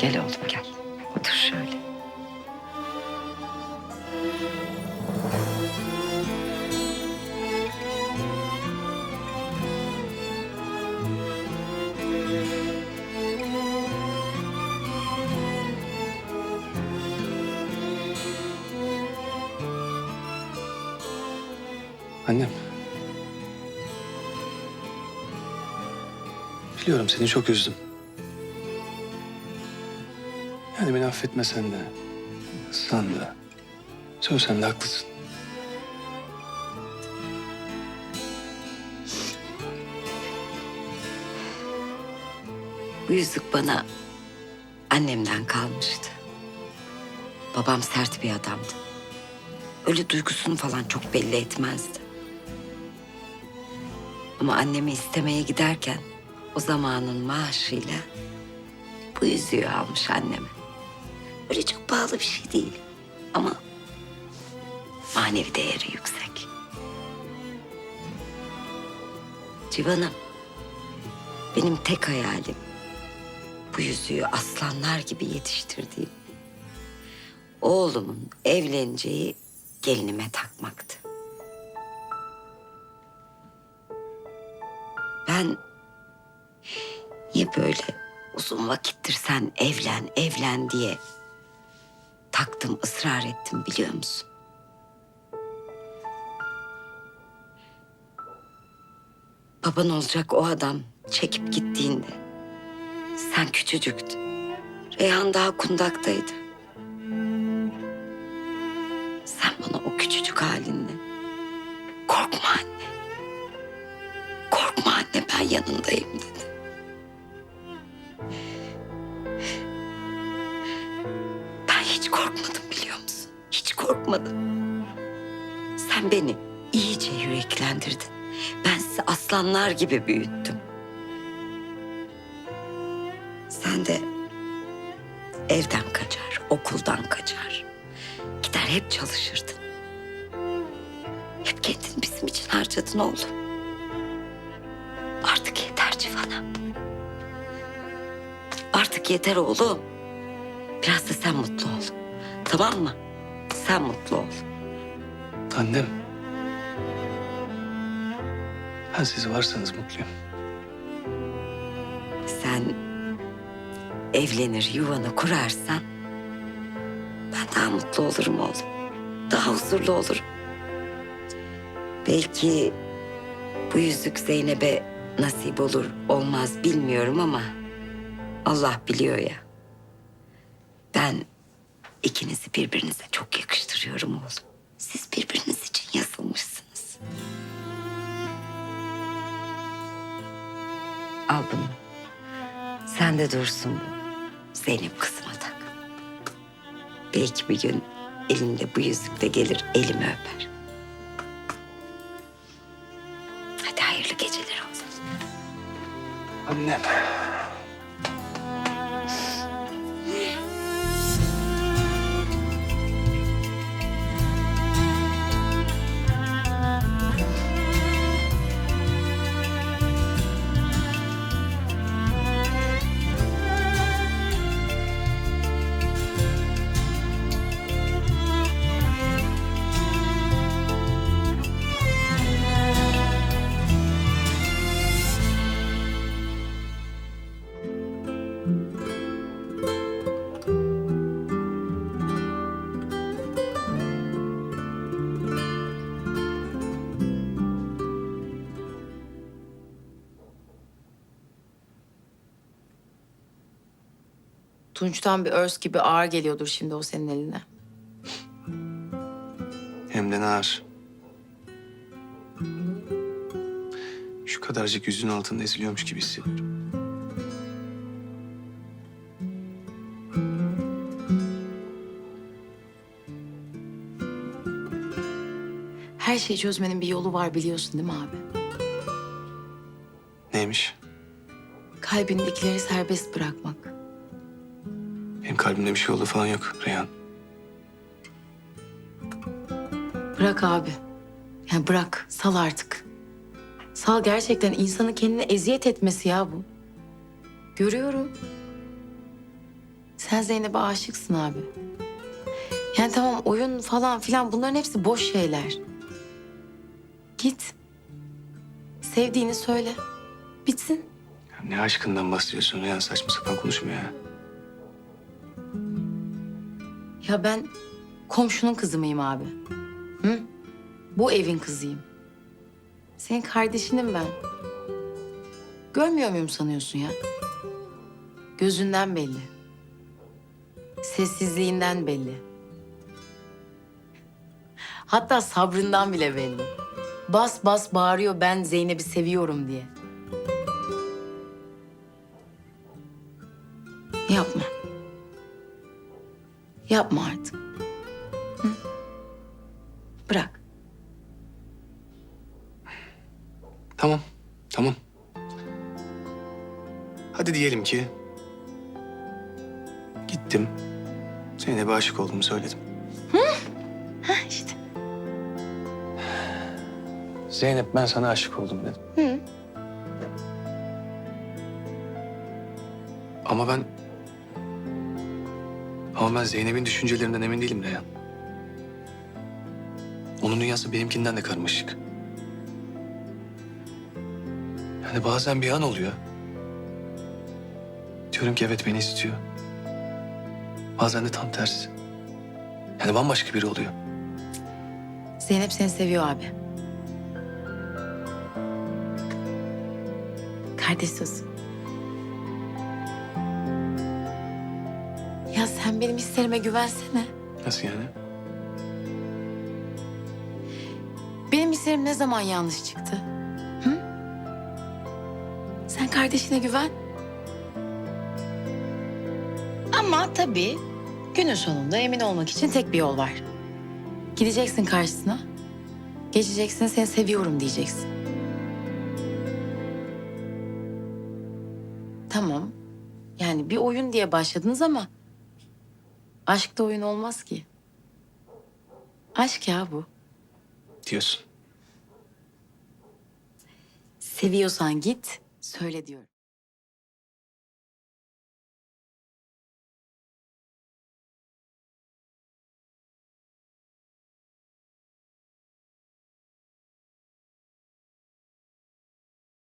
Gel oğlum gel. Otur şöyle. Annem. Biliyorum seni çok üzdüm. Yani beni affetmesen de, san da, söylesen de haklısın. Bu yüzük bana annemden kalmıştı. Babam sert bir adamdı. Öyle duygusunu falan çok belli etmezdi. Ama annemi istemeye giderken o zamanın maaşıyla bu yüzüğü almış anneme. Öyle çok pahalı bir şey değil ama manevi değeri yüksek. Civan'ım, benim tek hayalim bu yüzüğü aslanlar gibi yetiştirdiğim oğlumun evleneceği gelinime takmaktı. Ben niye böyle uzun vakittir sen evlen, evlen diye taktım, ısrar ettim biliyor musun? Baban olacak o adam çekip gittiğinde sen küçücüktün. Reyhan daha kundaktaydı. Sen bana o küçücük halinle korkma anne. Korkma anne ben yanındayım dedi. Beni iyice yüreklendirdin. Ben sizi aslanlar gibi büyüttüm. Sen de evden kaçar, okuldan kaçar. Gider hep çalışırdın. Hep kendini bizim için harcadın oğlum. Artık yeter Civan'a. Artık yeter oğlum. Biraz da sen mutlu ol. Tamam mı? Sen mutlu ol. Annem. Ben siz varsanız mutluyum. Sen evlenir yuvanı kurarsan ben daha mutlu olurum oğlum. Daha huzurlu olurum. Belki bu yüzük Zeynep'e nasip olur olmaz bilmiyorum ama Allah biliyor ya. Ben ikinizi birbirinize çok yakıştırıyorum oğlum. Siz birbiriniz için yazılmışsınız. Al. Sen de dursun bu. Zeynep kızıma tak. Belki bir gün elinde bu yüzük de gelir elimi öper. Hadi hayırlı geceler olsun. Annem. Tunç'tan bir örs gibi ağır geliyordur şimdi o senin eline. Hem de ne ağır. Şu kadarcık yüzün altında eziliyormuş gibi hissediyorum. Her şeyi çözmenin bir yolu var biliyorsun değil mi abi? Neymiş? Kalbindekileri serbest bırakmak. Benim kalbimde bir şey olduğu falan yok Reyhan. Bırak abi. Yani bırak, sal artık. Sal gerçekten insanın kendine eziyet etmesi ya bu. Görüyorum. Sen Zeynep'e aşıksın abi. Yani tamam oyun falan filan bunların hepsi boş şeyler. Git. Sevdiğini söyle. Bitsin. Ya ne aşkından bahsediyorsun ya saçma sapan konuşma ya. Ya ben komşunun kızı mıyım abi? Hı? Bu evin kızıyım. Senin kardeşinim ben. Görmüyor muyum sanıyorsun ya? Gözünden belli. Sessizliğinden belli. Hatta sabrından bile belli. Bas bas bağırıyor ben Zeynep'i seviyorum diye. Yapma artık. Hı? Bırak. Tamam, tamam. Hadi diyelim ki... Gittim. Zeynep'e aşık olduğumu söyledim. Heh işte. Zeynep ben sana aşık oldum dedim. Hı. Ama ben... Ama ben Zeynep'in düşüncelerinden emin değilim Reyhan. Onun dünyası benimkinden de karmaşık. Yani bazen bir an oluyor. Diyorum ki evet beni istiyor. Bazen de tam tersi. Yani bambaşka biri oluyor. Zeynep seni seviyor abi. Kardeş sözü. Ya sen benim hislerime güvensene. Nasıl yani? Benim hislerim ne zaman yanlış çıktı? Hı? Sen kardeşine güven. Ama tabii günün sonunda emin olmak için tek bir yol var. Gideceksin karşısına. Geçeceksin seni seviyorum diyeceksin. Tamam. Yani bir oyun diye başladınız ama aşkta oyun olmaz ki. Aşk ya bu. Diyorsun. Seviyorsan git, söyle diyorum.